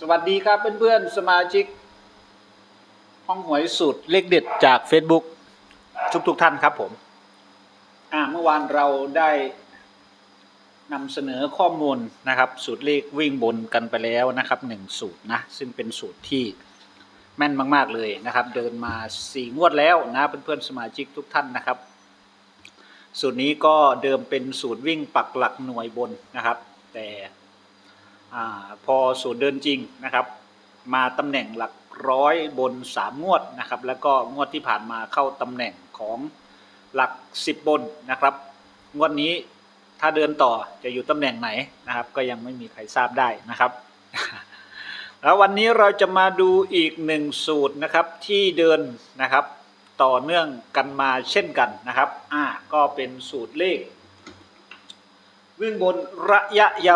สวัสดีครับเพื่อนๆ สมาชิก ห้องหวยสูตรเลขเด็ดจาก Facebook ทุกทุกๆท่านครับผมอ่าเมื่อวานเราได้นำเสนอข้อมูลนะครับ สูตรเลขวิ่งบนกันไปแล้วนะครับหนึ่งสูตรนะ ซึ่งเป็นสูตรที่แม่นมาก ๆ เลยนะครับ เดินมาสี่งวดแล้วนะเพื่อนๆ สมาชิกทุกท่านนะครับ สูตรนี้ก็เดิมเป็นสูตรวิ่งปักหลักหน่วยบนนะครับ แต่ อพอสูตรเดินจริงนะครับ มาตำแหน่งหลักร้อยบน 3 งวดนะครับ แล้วก็งวดที่ผ่านมาเข้าตำแหน่งของหลัก 10 บนนะครับ งวดนี้ถ้าเดินต่อจะอยู่ตำแหน่งไหนนะครับ ก็ยังไม่มีใครทราบได้นะครับ แล้ววันนี้เราจะมาดูอีกหนึ่งสูตรนะครับที่เดินนะครับ ต่อเนื่องกันมาเช่นกันนะครับอ่าก็เป็นสูตรเลข วิ่งบนระยะย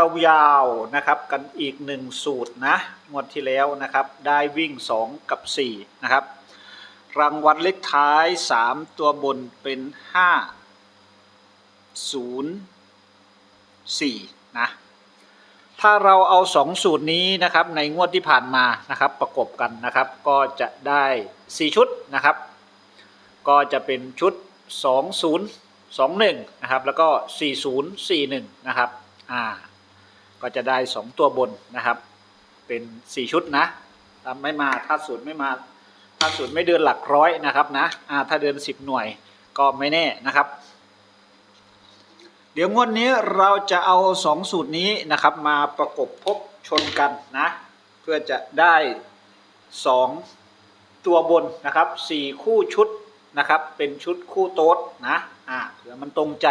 าวๆนะครับ กันอีกหนึ่งสูตรนะงวดที่แล้วนะครับ ได้วิ่ง 2 กับ 4 นะครับ รางวัลเลขท้าย 3 ตัวบนเป็น 5 0 4 นะ ถ้าเราเอา 2 สูตรนี้นะครับ ในงวดที่ผ่านมานะครับ ประกบกันนะครับ ก็จะได้ 4 ชุดนะครับ ก็จะเป็นชุด 20 21นะครับแล้วก็ 40 41นะครับอ่าก็จะได้ 2 ตัวบนนะครับ เป็น 4 ชุดนะถ้าไม่มาถ้าสูตรไม่มาถ้าสูตรไม่เดินหลักร้อยนะครับนะอ่าถ้าเดิน 10 หน่วยก็ไม่แน่นะครับ เดี๋ยวงวดนี้เราจะเอา 2 สูตรนี้นะครับ มาประกบพบชนกันนะ เพื่อจะได้ 2 ตัวบนนะครับ 4 คู่ชุด นะครับ เป็นชุดคู่โต๊ดนะอ่าเผื่อมันตรงใจ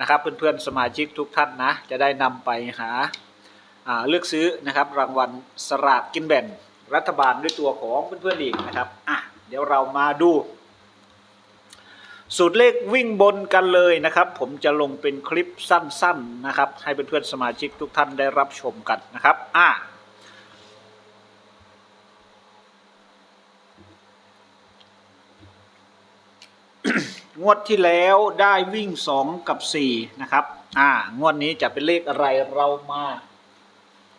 นะครับ เพื่อนๆสมาชิกทุกท่านนะ จะได้นำไปหาอ่าเลือกซื้อนะครับ รางวัลสลากกินแบ่งรัฐบาลด้วยตัวของเพื่อนๆอีกนะครับอะเดี๋ยวเรามาดู สูตรเลขวิ่งบนกันเลยนะครับ ผมจะลงเป็นคลิปสั้นๆนะครับ ให้เพื่อนๆสมาชิกทุกท่านได้รับชมกันนะครับอะ งวดที่แล้วได้วิ่ง 2 กับ 4 นะครับ อ่างวดนี้จะเป็นเลขอะไรเรามา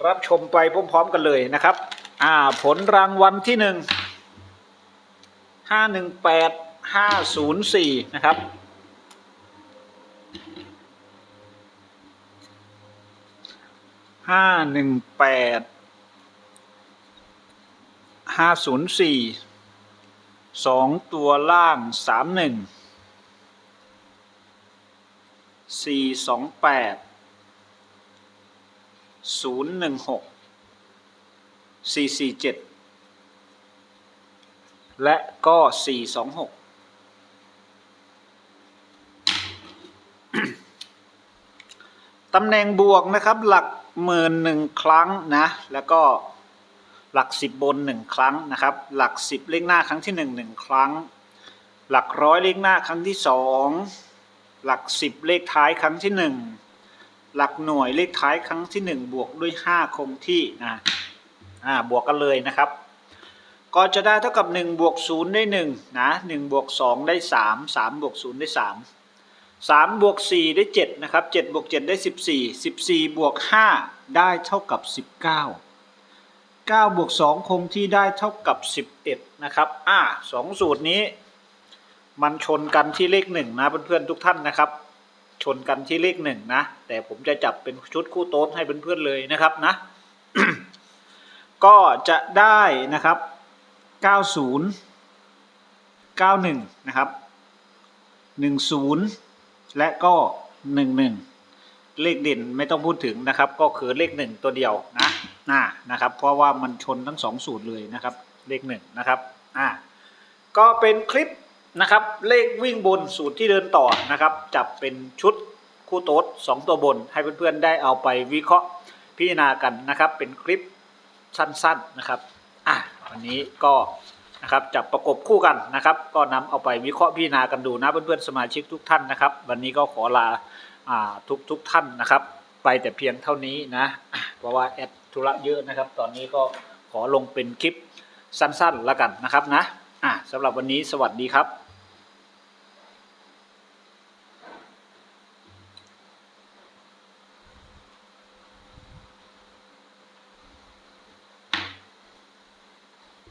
รับชมไปพร้อมๆกันเลยนะครับ อ่าผลรางวัลที่ 1 518 504 นะครับห้าหนึ่งแปดห้าศูนย์สี่สองตัวล่างสามหนึ่ง สี่สองแปดศูนย์หนึ่งหกสี่สี่เจ็ดและก็สี่สองหกตำแหน่งบวกนะครับหลักหมื่นหนึ่งครั้งนะ แล้วก็หลักสิบบนหนึ่งครั้งนะครับ หลักสิบเลขหน้าครั้งที่หนึ่งหนึ่งครั้ง หลักร้อยเลขหน้าครั้งที่สอง หลักสิบเลขท้ายครั้งที่หนึ่งหลักหน่วยเลขท้ายครั้งที่หนึ่งบวกด้วยห้าคงที่นะอ่าบวกกันเลยนะครับ ก็จะได้เท่ากับ1บวก0ได้1นะ1บวก2ได้3 3บวก0ได้3 3บวก4ได้7นะครับ7บวก7ได้14 14บวก5ได้เท่ากับ19 9บวก2คงที่ได้เท่ากับ11นะครับอ่าสองสูตรนี้ มันชนกันที่เลขหนึ่งนะเพื่อนๆทุกท่านนะครับ ชนกันที่เลขหนึ่งนะ แต่ผมจะจับเป็นชุดคู่โต๊ดให้เพื่อนๆเลยนะครับนะ ก็จะได้นะครับ 90 91 นะครับ 10 และก็ 11 เลขเด่นไม่ต้องพูดถึงนะครับ ก็คือเลข 1 ตัวเดียวนะน่านะครับ เพราะว่ามันชนทั้ง 2 สูตรเลยนะครับ เลข 1 นะครับอ่าก็เป็นคลิป นะครับ เลขวิ่งบนสูตรที่เดินต่อนะครับ จับเป็นชุดคู่โต๊ด2ตัวบน ให้เพื่อนๆได้เอาไปวิเคราะห์พิจารณากันนะครับ เป็นคลิปสั้นๆนะครับอะวันนี้ก็นะครับจับประกบคู่กันนะครับ ก็นำเอาไปวิเคราะห์พิจารณากันดูนะเพื่อนๆสมาชิกทุกท่านนะครับ วันนี้ก็ขอลาอทุกทุกท่านนะครับ ไปแต่เพียงเท่านี้นะอะเพราะว่าแอดธุระเยอะนะครับ ตอนนี้ก็ขอลงเป็นคลิปสั้นๆแล้วกันนะครับนะอะสำหรับวันนี้สวัสดีครับ